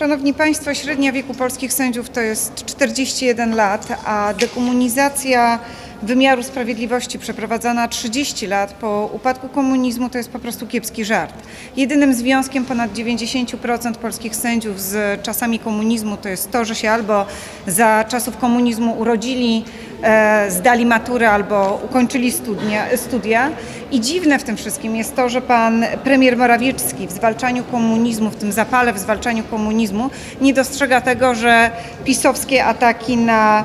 Szanowni Państwo, średnia wieku polskich sędziów to jest 41 lat, a dekomunizacja wymiaru sprawiedliwości przeprowadzana 30 lat po upadku komunizmu to jest po prostu kiepski żart. Jedynym związkiem ponad 90% polskich sędziów z czasami komunizmu to jest to, że się albo za czasów komunizmu urodzili, e, zdali maturę albo ukończyli studia, studia. I dziwne w tym wszystkim jest to, że pan premier Morawiecki w zwalczaniu komunizmu, w tym zapale w zwalczaniu komunizmu nie dostrzega tego, że pisowskie ataki na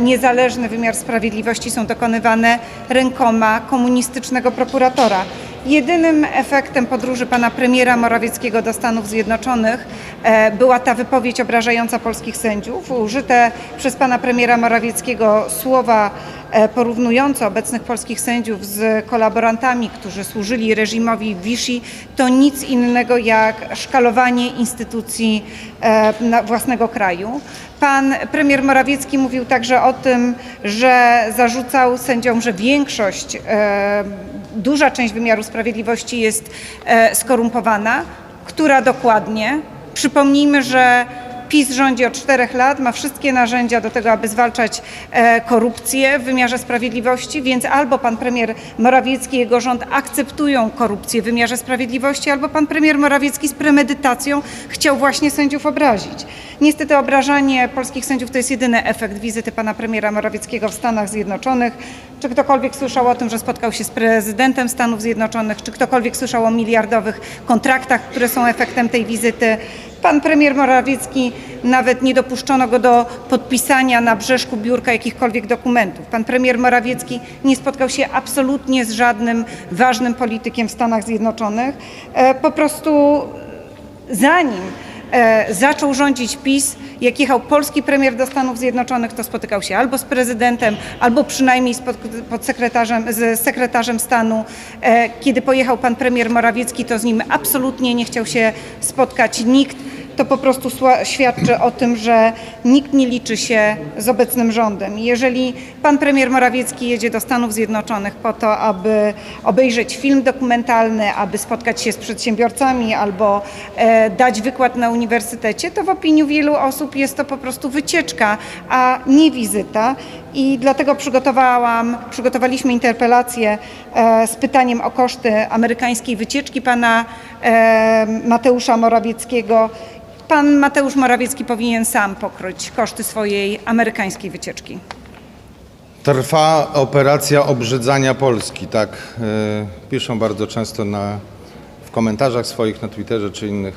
niezależny wymiar sprawiedliwości są dokonywane rękoma komunistycznego prokuratora. Jedynym efektem podróży pana premiera Morawieckiego do Stanów Zjednoczonych e, była ta wypowiedź obrażająca polskich sędziów. Użyte przez pana premiera Morawieckiego słowa e, porównujące obecnych polskich sędziów z kolaborantami, którzy służyli reżimowi Vichy, to nic innego jak szkalowanie instytucji e, własnego kraju. Pan premier Morawiecki mówił także o tym, że zarzucał sędziom, że większość, e, duża część wymiaru sprawiedliwości jest e, skorumpowana. Która dokładnie? Przypomnijmy, że PiS rządzi od czterech lat, ma wszystkie narzędzia do tego, aby zwalczać e, korupcję w wymiarze sprawiedliwości, więc albo pan premier Morawiecki i jego rząd akceptują korupcję w wymiarze sprawiedliwości, albo pan premier Morawiecki z premedytacją chciał właśnie sędziów obrazić. Niestety obrażanie polskich sędziów to jest jedyny efekt wizyty pana premiera Morawieckiego w Stanach Zjednoczonych. Czy ktokolwiek słyszał o tym, że spotkał się z prezydentem Stanów Zjednoczonych? Czy ktokolwiek słyszał o miliardowych kontraktach, które są efektem tej wizyty? Pan premier Morawiecki nawet nie dopuszczono go do podpisania na brzeszku biurka jakichkolwiek dokumentów. Pan premier Morawiecki nie spotkał się absolutnie z żadnym ważnym politykiem w Stanach Zjednoczonych. E, Po prostu zanim e, zaczął rządzić PiS, jak jechał polski premier do Stanów Zjednoczonych, to spotykał się albo z prezydentem, albo przynajmniej z pod, podsekretarzem, z sekretarzem stanu. E, kiedy pojechał pan premier Morawiecki, to z nim absolutnie nie chciał się spotkać nikt. To po prostu świadczy o tym, że nikt nie liczy się z obecnym rządem. Jeżeli pan premier Morawiecki jedzie do Stanów Zjednoczonych po to, aby obejrzeć film dokumentalny, aby spotkać się z przedsiębiorcami albo e, dać wykład na uniwersytecie, to w opinii wielu osób jest to po prostu wycieczka, a nie wizyta. I dlatego przygotowałam, przygotowaliśmy interpelację e, z pytaniem o koszty amerykańskiej wycieczki pana e, Mateusza Morawieckiego. Pan Mateusz Morawiecki powinien sam pokryć koszty swojej amerykańskiej wycieczki. Trwa operacja obrzydzania Polski, tak y, piszą bardzo często na, w komentarzach swoich na Twitterze czy innych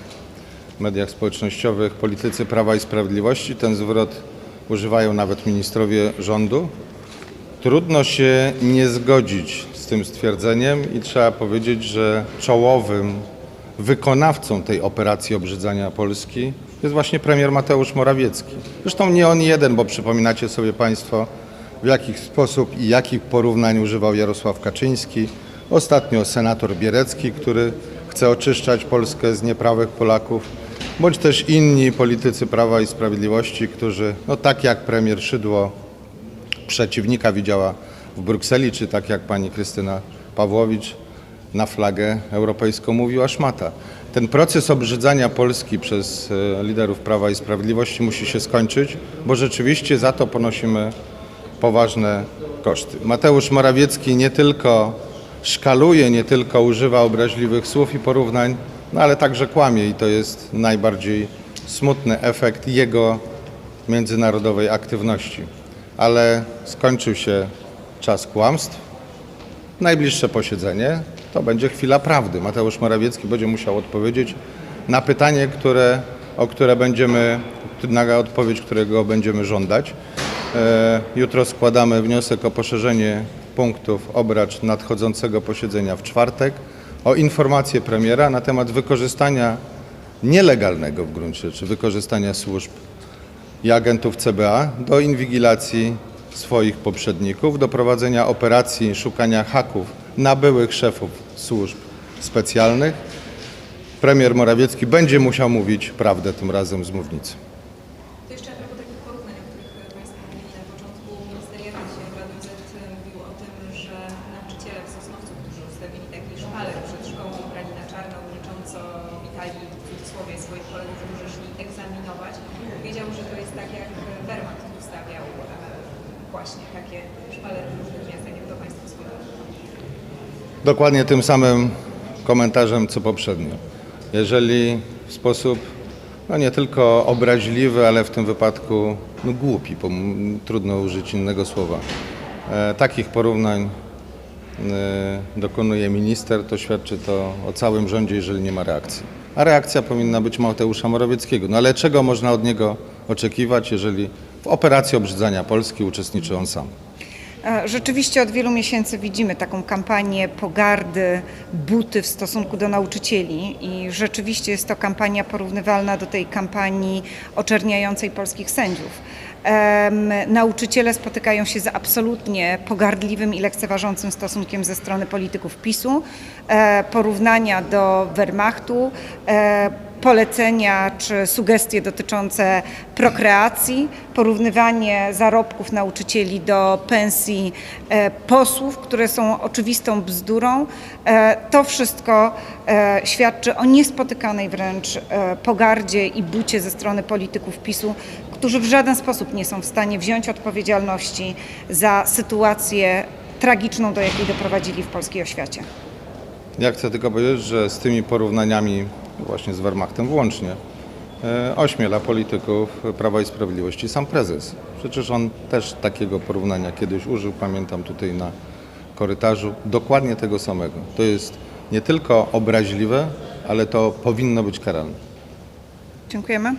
mediach społecznościowych politycy Prawa i Sprawiedliwości. Ten zwrot używają nawet ministrowie rządu. Trudno się nie zgodzić z tym stwierdzeniem i trzeba powiedzieć, że czołowym wykonawcą tej operacji obrzydzania Polski jest właśnie premier Mateusz Morawiecki. Zresztą nie on jeden, bo przypominacie sobie Państwo, w jaki sposób i jakich porównań używał Jarosław Kaczyński. Ostatnio senator Bierecki, który chce oczyszczać Polskę z nieprawych Polaków, bądź też inni politycy Prawa i Sprawiedliwości, którzy, no tak jak premier Szydło, przeciwnika widziała w Brukseli, czy tak jak pani Krystyna Pawłowicz na flagę europejską mówiła szmata. Ten proces obrzydzania Polski przez e, liderów Prawa i Sprawiedliwości musi się skończyć, bo rzeczywiście za to ponosimy poważne koszty. Mateusz Morawiecki nie tylko szkaluje, nie tylko używa obraźliwych słów i porównań, no ale także kłamie i to jest najbardziej smutny efekt jego międzynarodowej aktywności. Ale skończył się czas kłamstw. Najbliższe posiedzenie to będzie chwila prawdy. Mateusz Morawiecki będzie musiał odpowiedzieć na pytanie, które, o które będziemy, na odpowiedź którego będziemy żądać. E, Jutro składamy wniosek o poszerzenie punktów obrad nadchodzącego posiedzenia w czwartek o informację premiera na temat wykorzystania nielegalnego w gruncie rzeczy wykorzystania służb i agentów CBA do inwigilacji swoich poprzedników, do prowadzenia operacji szukania haków na byłych szefów służb specjalnych. Premier Morawiecki będzie musiał mówić prawdę tym razem z mównicy. To mówił o tym, że egzamin jest tak, jak Wehrmacht ustawiał e, właśnie takie szpalery miastach, jak to Państwo swoją Dokładnie tym samym komentarzem co poprzednio. Jeżeli w sposób no nie tylko obraźliwy, ale w tym wypadku no głupi, bo trudno użyć innego słowa, e, takich porównań e, dokonuje minister, to świadczy to o całym rządzie, jeżeli nie ma reakcji. A reakcja powinna być Mateusza Morawieckiego. No ale czego można od niego oczekiwać, jeżeli w operacji obrzydzania Polski uczestniczy on sam? Rzeczywiście od wielu miesięcy widzimy taką kampanię pogardy, buty w stosunku do nauczycieli i rzeczywiście jest to kampania porównywalna do tej kampanii oczerniającej polskich sędziów. Nauczyciele spotykają się z absolutnie pogardliwym i lekceważącym stosunkiem ze strony polityków PiSu, e, porównania do Wehrmachtu, e, polecenia czy sugestie dotyczące prokreacji, porównywanie zarobków nauczycieli do pensji e, posłów, które są oczywistą bzdurą. E, To wszystko e, świadczy o niespotykanej wręcz pogardzie i bucie ze strony polityków PiSu, którzy w żaden sposób nie są w stanie wziąć odpowiedzialności za sytuację tragiczną, do jakiej doprowadzili w polskiej oświacie. Ja chcę tylko powiedzieć, że z tymi porównaniami właśnie z Wehrmachtem włącznie e, ośmiela polityków Prawa i Sprawiedliwości sam prezes. Przecież on też takiego porównania kiedyś użył, pamiętam tutaj na korytarzu, dokładnie tego samego. To jest nie tylko obraźliwe, ale to powinno być karalne. Dziękujemy.